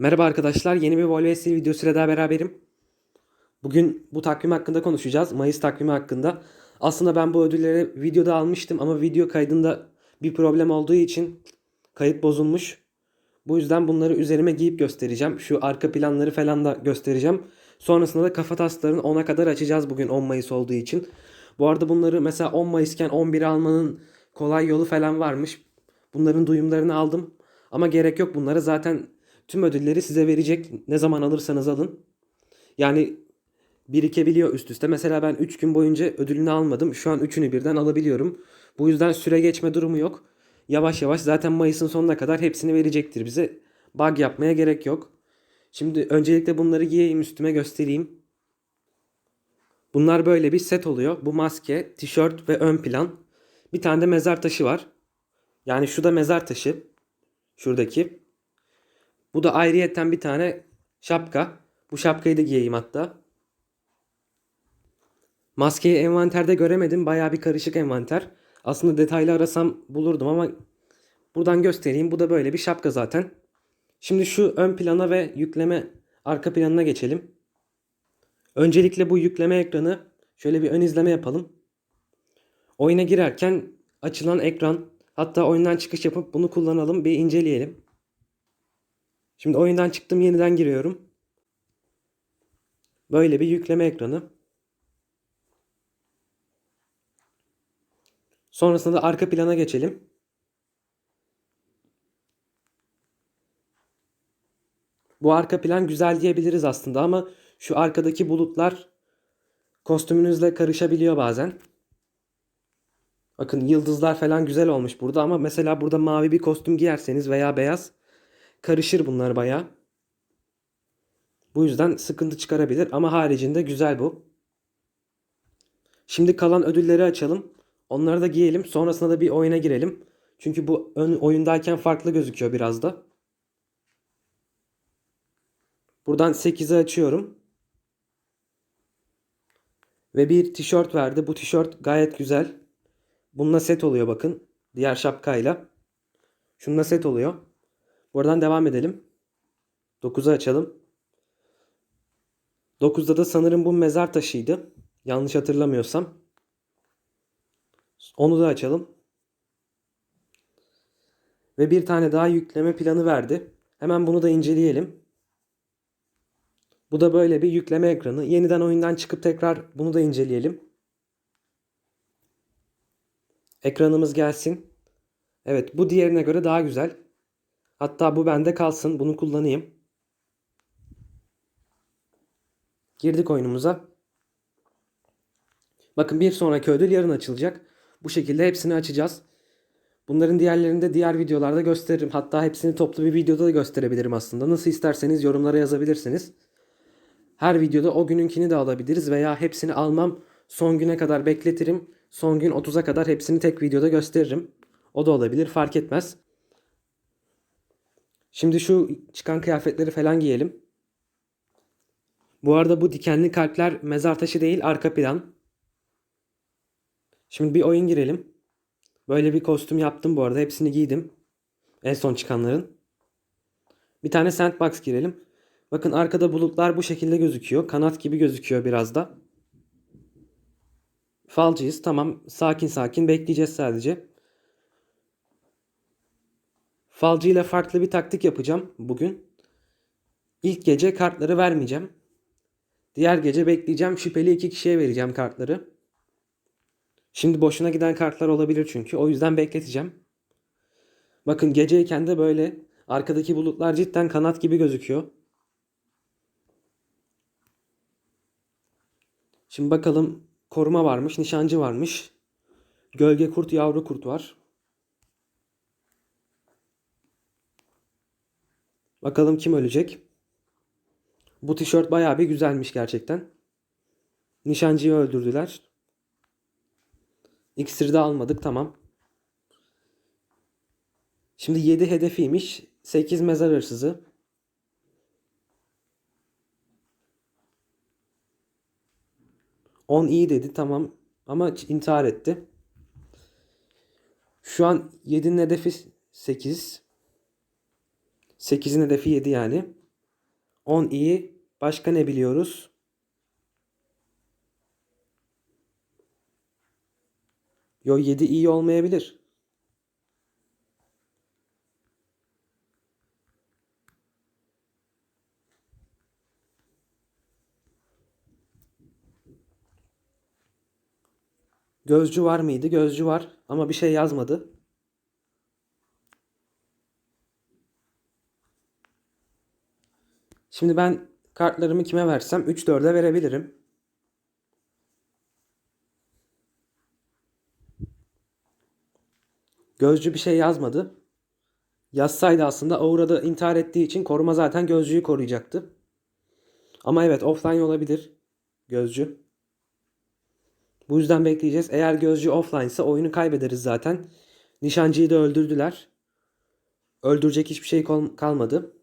Merhaba arkadaşlar, yeni bir Volvo S videosuyla daha beraberim. Bugün bu takvim hakkında konuşacağız. Mayıs takvimi hakkında. Aslında ben bu ödülleri videoda almıştım ama video kaydında bir problem olduğu için kayıt bozulmuş. Bu yüzden bunları üzerime giyip göstereceğim. Şu arka planları falan da göstereceğim. Sonrasında da kafa taslarını 10'a kadar açacağız bugün 10 Mayıs olduğu için. Bu arada bunları mesela 10 Mayısken 11'e almanın kolay yolu falan varmış. Bunların duyumlarını aldım. Ama gerek yok bunlara. Zaten tüm ödülleri size verecek. Ne zaman alırsanız alın. Yani birikebiliyor üst üste. Mesela ben 3 gün boyunca ödülünü almadım. Şu an 3'ünü birden alabiliyorum. Bu yüzden süre geçme durumu yok. Yavaş yavaş zaten Mayıs'ın sonuna kadar hepsini verecektir bize. Bug yapmaya gerek yok. Şimdi öncelikle bunları giyeyim üstüme göstereyim. Bunlar böyle bir set oluyor. Bu maske, tişört ve ön plan. Bir tane de mezar taşı var. Yani şu da mezar taşı. Şuradaki. Bu da ayrıyetten bir tane şapka. Bu şapkayı da giyeyim hatta. Maskeyi envanterde göremedim. Bayağı bir karışık envanter. Aslında detaylı arasam bulurdum ama buradan göstereyim. Bu da böyle bir şapka zaten. Şimdi şu ön plana ve yükleme arka planına geçelim. Öncelikle bu yükleme ekranı şöyle bir ön izleme yapalım. Oyuna girerken açılan ekran hatta oyundan çıkış yapıp bunu kullanalım bir inceleyelim. Şimdi oyundan çıktım yeniden giriyorum. Böyle bir yükleme ekranı. Sonrasında da arka plana geçelim. Bu arka plan güzel diyebiliriz aslında ama şu arkadaki bulutlar kostümünüzle karışabiliyor bazen. Bakın yıldızlar falan güzel olmuş burada ama mesela burada mavi bir kostüm giyerseniz veya beyaz karışır bunlar baya. Bu yüzden sıkıntı çıkarabilir ama haricinde güzel bu. Şimdi kalan ödülleri açalım. Onları da giyelim. Sonrasında da bir oyuna girelim. Çünkü bu ön oyundayken farklı gözüküyor biraz da. Buradan 8'i açıyorum. Ve bir tişört verdi. Bu tişört gayet güzel. Bununla set oluyor bakın. Diğer şapkayla. Şununla set oluyor. Buradan devam edelim. 9'u açalım. 9'da da sanırım bu mezar taşıydı. Yanlış hatırlamıyorsam. Onu da açalım. Ve bir tane daha yükleme planı verdi. Hemen bunu da inceleyelim. Bu da böyle bir yükleme ekranı. Yeniden oyundan çıkıp tekrar bunu da inceleyelim. Ekranımız gelsin. Evet bu diğerine göre daha güzel. Hatta bu bende kalsın. Bunu kullanayım. Girdik oyunumuza. Bakın bir sonraki ödül yarın açılacak. Bu şekilde hepsini açacağız. Bunların diğerlerini de diğer videolarda gösteririm. Hatta hepsini toplu bir videoda da gösterebilirim aslında. Nasıl isterseniz yorumlara yazabilirsiniz. Her videoda o gününkini de alabiliriz veya hepsini almam son güne kadar bekletirim. Son gün 30'a kadar hepsini tek videoda gösteririm. O da olabilir fark etmez. Şimdi şu çıkan kıyafetleri falan giyelim. Bu arada bu dikenli kalpler mezar taşı değil arka plan. Şimdi bir oyun girelim. Böyle bir kostüm yaptım bu arada. Hepsini giydim. En son çıkanların. Bir tane sandbox girelim. Bakın arkada bulutlar bu şekilde gözüküyor. Kanat gibi gözüküyor biraz da. Falcıyız. Tamam. Sakin sakin bekleyeceğiz sadece. Falcı ile farklı bir taktik yapacağım bugün. İlk gece kartları vermeyeceğim. Diğer gece bekleyeceğim. Şüpheli iki kişiye vereceğim kartları. Şimdi boşuna giden kartlar olabilir çünkü. O yüzden bekleteceğim. Bakın geceyken de böyle arkadaki bulutlar cidden kanat gibi gözüküyor. Şimdi bakalım koruma varmış, nişancı varmış. Gölge kurt, yavru kurt var. Bakalım kim ölecek. Bu tişört bayağı bir güzelmiş gerçekten. Nişancıyı öldürdüler. İksiri de almadık tamam. Şimdi 7 hedefiymiş. 8 mezar hırsızı. On iyi dedi tamam ama intihar etti. Şu an 7'nin hedefi 8. 8'in hedefi 7 yani. 10 iyi. Başka ne biliyoruz? Yo 7 iyi olmayabilir. Gözcü var mıydı? Gözcü var ama bir şey yazmadı. Şimdi ben kartlarımı kime versem 3-4'e verebilirim. Gözcü bir şey yazmadı. Yazsaydı aslında Aura'da intihar ettiği için koruma zaten gözcüyü koruyacaktı. Ama evet offline olabilir. Gözcü. Bu yüzden bekleyeceğiz. Eğer gözcü offline ise oyunu kaybederiz zaten. Nişancıyı da öldürdüler. Öldürecek hiçbir şey kal- kalmadı.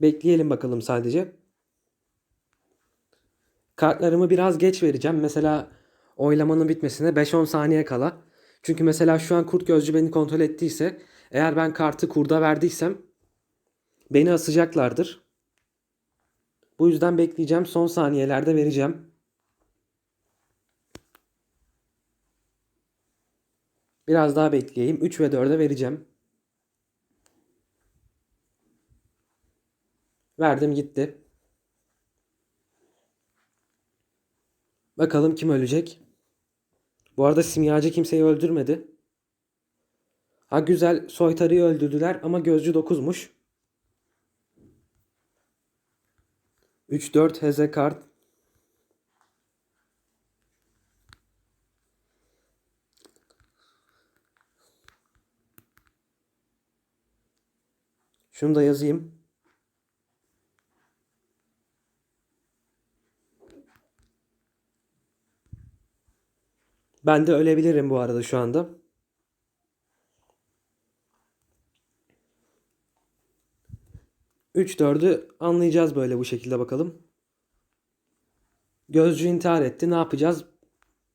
Bekleyelim bakalım sadece. Kartlarımı biraz geç vereceğim. Mesela oylamanın bitmesine 5-10 saniye kala. Çünkü mesela şu an kurt gözcü beni kontrol ettiyse eğer ben kartı kurda verdiysem beni asacaklardır. Bu yüzden bekleyeceğim. Son saniyelerde vereceğim. Biraz daha bekleyeyim. 3 ve 4'e vereceğim. Verdim gitti. Bakalım kim ölecek. Bu arada simyacı kimseyi öldürmedi. Ha güzel soytarıyı öldürdüler ama gözcü 9'muş. 3-4 heze kart. Şunu da yazayım. Ben de ölebilirim bu arada şu anda. Üç dördü anlayacağız böyle bu şekilde bakalım. Gözcü intihar etti. Ne yapacağız?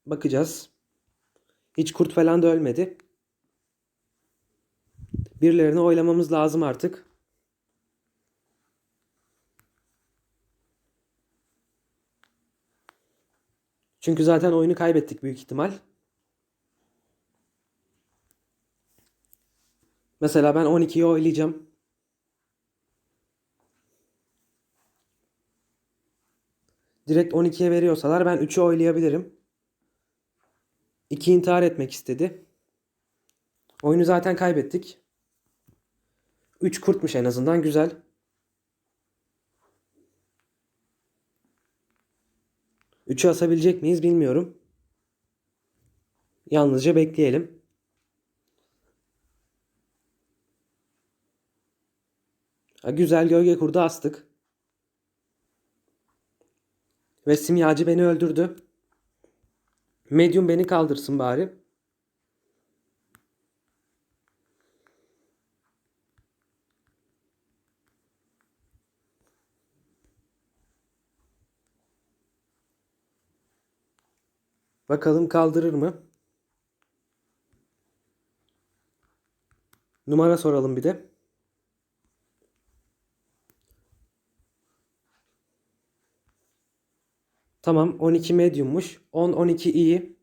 Bakacağız. Hiç kurt falan da ölmedi. Birilerini oylamamız lazım artık. Çünkü zaten oyunu kaybettik büyük ihtimal. Mesela ben 12'yi oylayacağım. Direkt 12'ye veriyorsalar ben 3'ü oylayabilirim. 2 intihar etmek istedi. Oyunu zaten kaybettik. 3 kurtmuş en azından güzel. Üçü asabilecek miyiz bilmiyorum. Yalnızca bekleyelim. Ha, güzel gölge kurdu astık. Ve simyacı beni öldürdü. Medium beni kaldırsın bari. Bakalım kaldırır mı? Numara soralım bir de. Tamam 12 mediummuş. 10 12 iyi.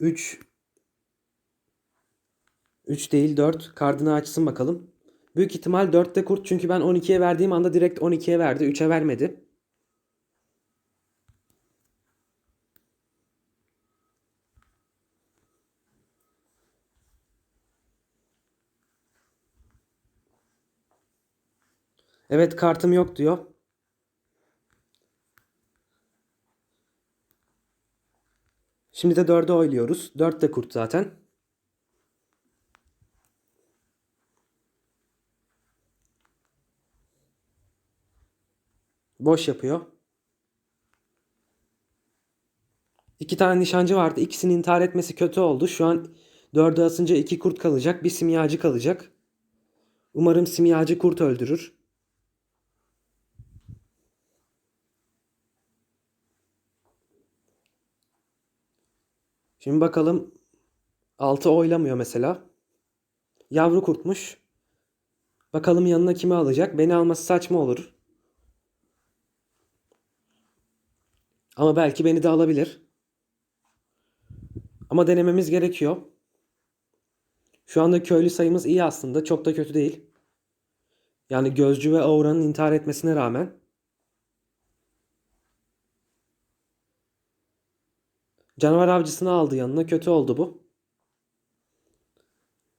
3 3 değil 4. Kardını açsın bakalım. Büyük ihtimal 4'te kurt çünkü ben 12'ye verdiğim anda direkt 12'ye verdi. 3'e vermedi. Evet kartım yok diyor. Şimdi de 4'e oyluyoruz. 4 de kurt zaten. Boş yapıyor. İki tane nişancı vardı. İkisinin intihar etmesi kötü oldu. Şu an 4'e asınca 2 kurt kalacak. Bir simyacı kalacak. Umarım simyacı kurt öldürür. Şimdi bakalım 6 oylamıyor mesela. Yavru kurtmuş. Bakalım yanına kimi alacak. Beni alması saçma olur. Ama belki beni de alabilir. Ama denememiz gerekiyor. Şu anda köylü sayımız iyi aslında. Çok da kötü değil. Yani Gözcü ve Aura'nın intihar etmesine rağmen. Canavar avcısını aldı yanına. Kötü oldu bu.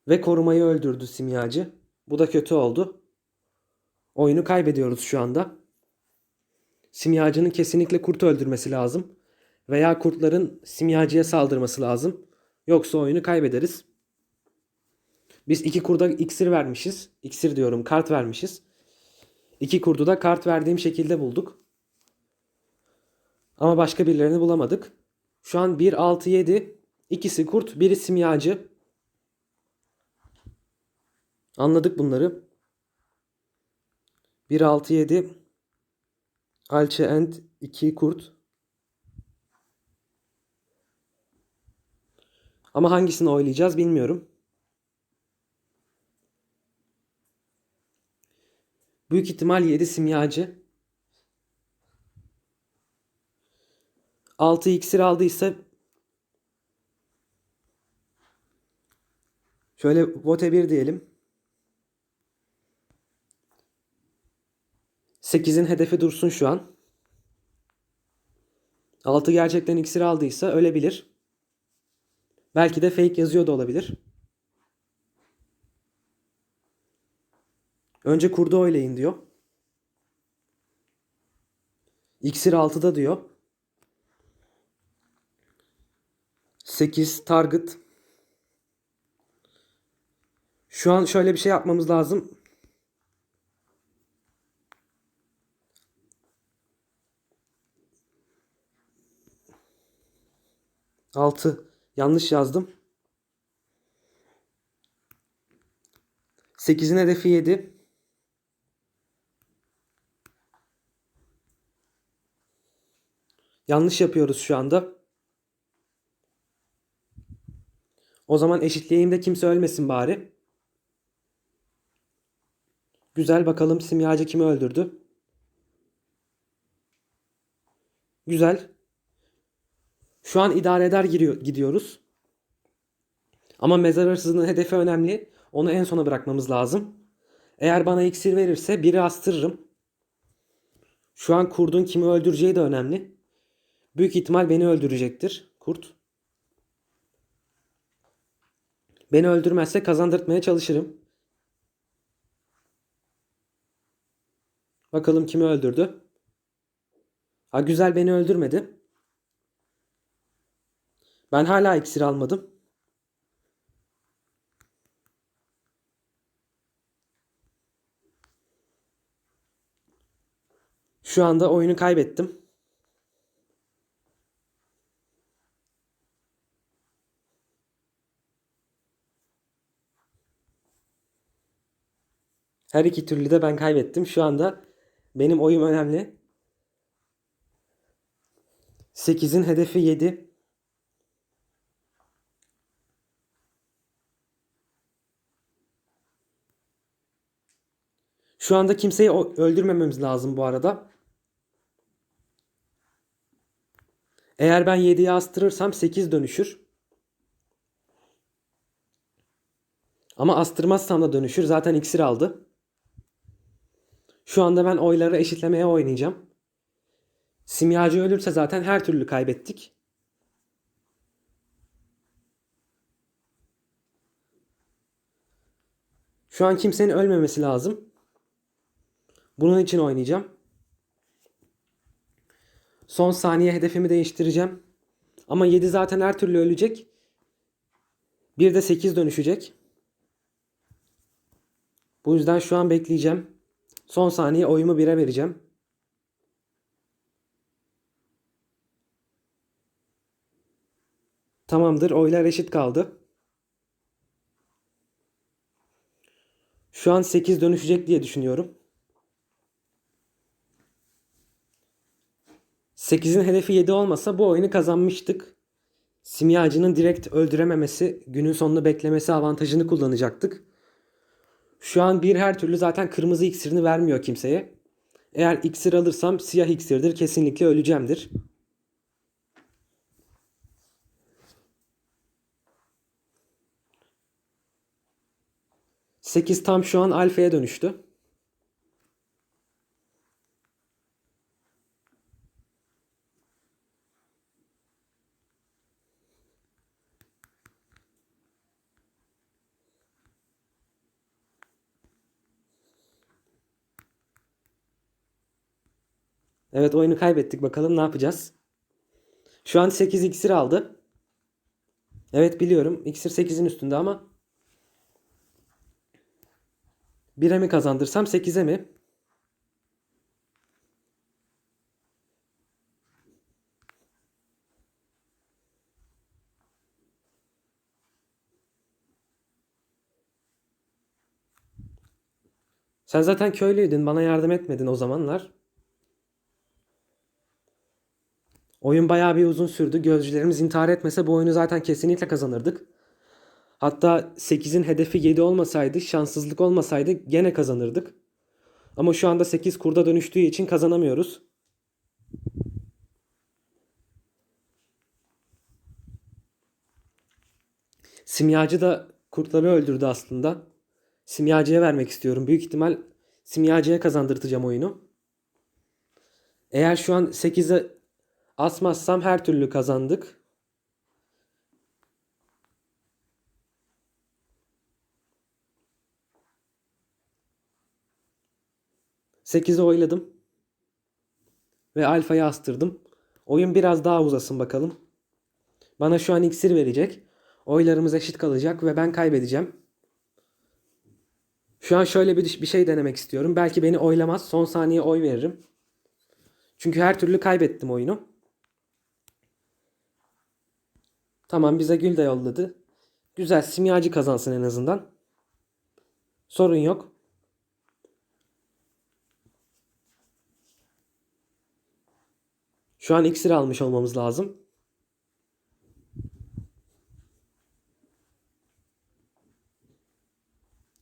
Ve korumayı öldürdü simyacı. Bu da kötü oldu. Oyunu kaybediyoruz şu anda. Simyacının kesinlikle kurt öldürmesi lazım. Veya kurtların simyacıya saldırması lazım. Yoksa oyunu kaybederiz. Biz iki kurda iksir vermişiz. İksir diyorum kart vermişiz. İki kurdu da kart verdiğim şekilde bulduk. Ama başka birilerini bulamadık. Şu an 1, 6, 7. İkisi kurt, biri simyacı. Anladık bunları. 1, 6, 7. Alçe and 2 kurt. Ama hangisini oylayacağız bilmiyorum. Büyük ihtimal 7 simyacı. 6 iksir aldıysa şöyle vote 1 diyelim. 8'in hedefi dursun şu an. 6 gerçekten iksir aldıysa ölebilir. Belki de fake yazıyor da olabilir. Önce kurdu oylayın diyor. İksir 6'da diyor. 8 target. Şu an şöyle bir şey yapmamız lazım. Altı. Yanlış yazdım. 8'in hedefi 7. Yanlış yapıyoruz şu anda. O zaman eşitleyeyim de kimse ölmesin bari. Güzel bakalım simyacı kimi öldürdü. Güzel. Şu an idare eder giriyor, gidiyoruz. Ama mezar hırsızının hedefi önemli. Onu en sona bırakmamız lazım. Eğer bana iksir verirse biri astırırım. Şu an kurdun kimi öldüreceği de önemli. Büyük ihtimal beni öldürecektir kurt. Beni öldürmezse kazandırtmaya çalışırım. Bakalım kimi öldürdü. Ha güzel beni öldürmedi. Ben hala iksir almadım. Şu anda oyunu kaybettim. Her iki türlü de ben kaybettim. Şu anda benim oyum önemli. 8'in hedefi 7. Şu anda kimseyi öldürmememiz lazım bu arada. Eğer ben 7'ye astırırsam 8 dönüşür. Ama astırmazsam da dönüşür. Zaten iksir aldı. Şu anda ben oyları eşitlemeye oynayacağım. Simyacı ölürse zaten her türlü kaybettik. Şu an kimsenin ölmemesi lazım. Bunun için oynayacağım. Son saniye hedefimi değiştireceğim. Ama 7 zaten her türlü ölecek. Bir de 8 dönüşecek. Bu yüzden şu an bekleyeceğim. Son saniye oyumu 1'e vereceğim. Tamamdır. Oylar eşit kaldı. Şu an 8 dönüşecek diye düşünüyorum. 8'in hedefi 7 olmasa bu oyunu kazanmıştık. Simyacının direkt öldürememesi, günün sonunu beklemesi avantajını kullanacaktık. Şu an bir her türlü zaten kırmızı iksirini vermiyor kimseye. Eğer iksir alırsam siyah iksirdir. Kesinlikle öleceğimdir. Sekiz tam şu an alfaya dönüştü. Evet oyunu kaybettik. Bakalım ne yapacağız? Şu an 8 iksir aldı. Evet biliyorum. İksir 8'in üstünde ama 1'e mi kazandırsam 8'e mi? Sen zaten köylüydün. Bana yardım etmedin o zamanlar. Oyun bayağı bir uzun sürdü. Gözcülerimiz intihar etmese bu oyunu zaten kesinlikle kazanırdık. Hatta 8'in hedefi 7 olmasaydı, şanssızlık olmasaydı gene kazanırdık. Ama şu anda 8 kurda dönüştüğü için kazanamıyoruz. Simyacı da kurtları öldürdü aslında. Simyacıya vermek istiyorum. Büyük ihtimal Simyacıya kazandırtacağım oyunu. Eğer şu an 8'e asmazsam her türlü kazandık. Sekize oyladım. Ve alfayı astırdım. Oyun biraz daha uzasın bakalım. Bana şu an iksir verecek. Oylarımız eşit kalacak ve ben kaybedeceğim. Şu an şöyle bir, bir şey denemek istiyorum. Belki beni oylamaz. Son saniye oy veririm. Çünkü her türlü kaybettim oyunu. Tamam bize gül de yolladı. Güzel simyacı kazansın en azından. Sorun yok. Şu an iksir almış olmamız lazım.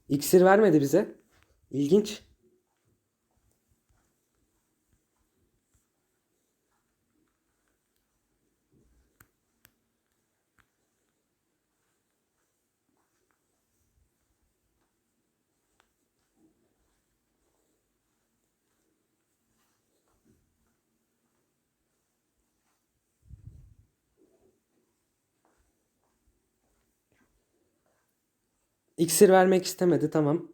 İksir vermedi bize. İlginç. İksir vermek istemedi tamam.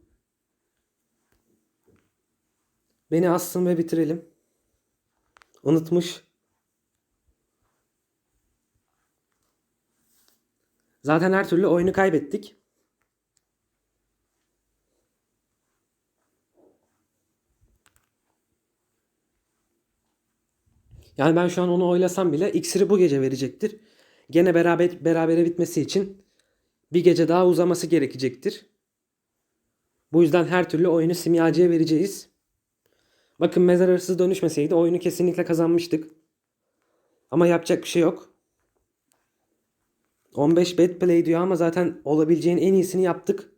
Beni assın ve bitirelim. Unutmuş. Zaten her türlü oyunu kaybettik. Yani ben şu an onu oylasam bile iksiri bu gece verecektir. Gene beraber berabere bitmesi için bir gece daha uzaması gerekecektir. Bu yüzden her türlü oyunu simyacıya vereceğiz. Bakın mezar hırsız dönüşmeseydi oyunu kesinlikle kazanmıştık. Ama yapacak bir şey yok. 15 bet play diyor ama zaten olabileceğin en iyisini yaptık.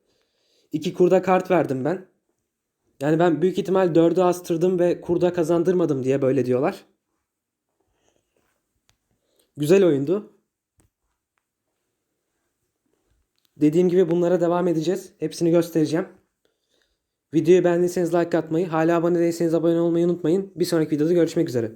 2 kurda kart verdim ben. Yani ben büyük ihtimal 4'ü astırdım ve kurda kazandırmadım diye böyle diyorlar. Güzel oyundu. Dediğim gibi bunlara devam edeceğiz. Hepsini göstereceğim. Videoyu beğendiyseniz like atmayı, hala abone değilseniz abone olmayı unutmayın. Bir sonraki videoda görüşmek üzere.